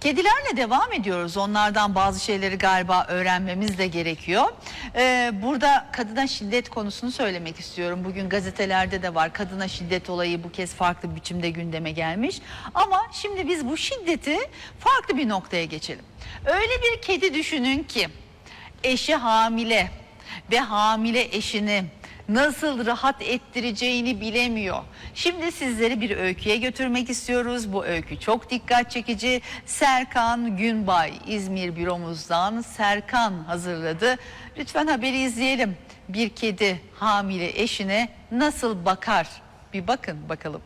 Kedilerle devam ediyoruz. Onlardan bazı şeyleri galiba öğrenmemiz de gerekiyor. Ee, burada kadına şiddet konusunu söylemek istiyorum. Bugün gazetelerde de var. Kadına şiddet olayı bu kez farklı biçimde gündeme gelmiş. Ama şimdi biz bu şiddeti farklı bir noktaya geçelim. Öyle bir kedi düşünün ki eşi hamile ve hamile eşini nasıl rahat ettireceğini bilemiyor. Şimdi sizleri bir öyküye götürmek istiyoruz. Bu öykü çok dikkat çekici. Serkan Günbay İzmir büromuzdan Serkan hazırladı. Lütfen haberi izleyelim. Bir kedi hamile eşine nasıl bakar? Bir bakın bakalım.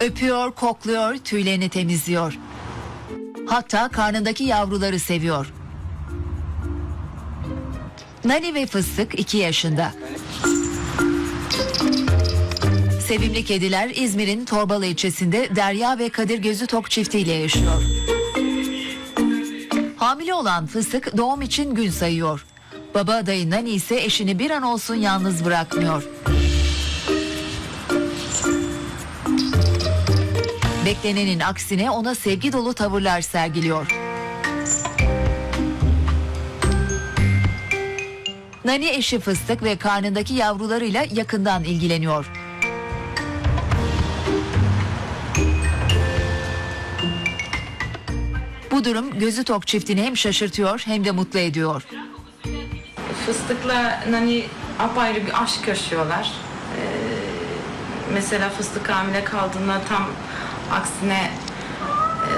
Öpüyor, kokluyor, tüylerini temizliyor. Hatta karnındaki yavruları seviyor. Nani ve Fıstık 2 yaşında. Sevimli kediler İzmir'in Torbalı ilçesinde Derya ve Kadir Gözü Tok çiftiyle yaşıyor. Hamile olan Fıstık doğum için gün sayıyor. Baba adayı Nani ise eşini bir an olsun yalnız bırakmıyor. Beklenenin aksine ona sevgi dolu tavırlar sergiliyor. Nani eşi Fıstık ve karnındaki yavrularıyla yakından ilgileniyor. Bu durum gözü tok çiftini hem şaşırtıyor hem de mutlu ediyor. Fıstıkla Nani apayrı bir aşk yaşıyorlar. Ee, mesela fıstık hamile kaldığında tam aksine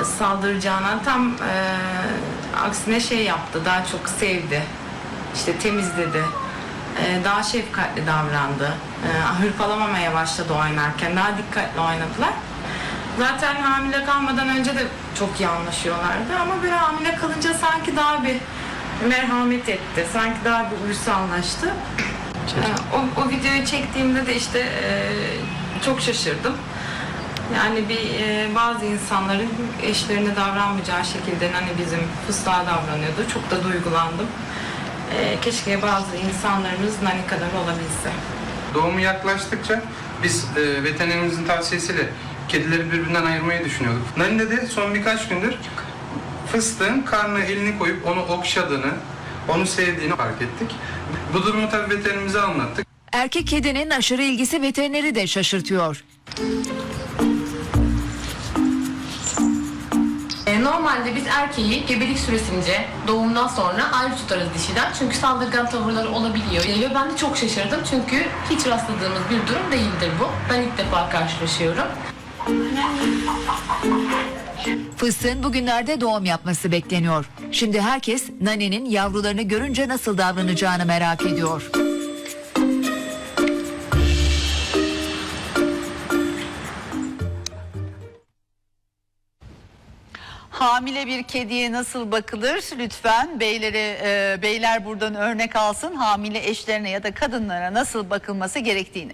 e, saldıracağına tam e, aksine şey yaptı. Daha çok sevdi. İşte temizledi. E, daha şefkatli davrandı. E, hırpalamamaya başladı oynarken. Daha dikkatli oynadılar. Zaten hamile kalmadan önce de çok iyi anlaşıyorlardı ama böyle hamile kalınca sanki daha bir merhamet etti. Sanki daha bir uysallaştı. Ee, O, o videoyu çektiğimde de işte e, çok şaşırdım. Yani bir e, bazı insanların eşlerine davranmayacağı şekilde hani bizim fıstığa davranıyordu. Çok da duygulandım. E, keşke bazı insanlarımız Nani kadar olabilse. Doğumu yaklaştıkça biz e, veterinerimizin tavsiyesiyle kedileri birbirinden ayırmayı düşünüyorduk. Nani'de de son birkaç gündür fıstığın karnına elini koyup onu okşadığını, onu sevdiğini fark ettik. Bu durumu tabii veterinerimize anlattık. Erkek kedinin aşırı ilgisi veterineri de şaşırtıyor. Normalde biz erkeği gebelik süresince doğumdan sonra ayrı tutarız dişiden. Çünkü saldırgan tavırları olabiliyor. Ve ben de çok şaşırdım çünkü hiç rastladığımız bir durum değildir bu. Ben ilk defa karşılaşıyorum. Fıstığın bugünlerde doğum yapması bekleniyor. Şimdi herkes Nani'nin yavrularını görünce nasıl davranacağını merak ediyor. Hamile bir kediye nasıl bakılır? Lütfen beyleri e, beyler buradan örnek alsın. Hamile eşlerine ya da kadınlara nasıl bakılması gerektiğini.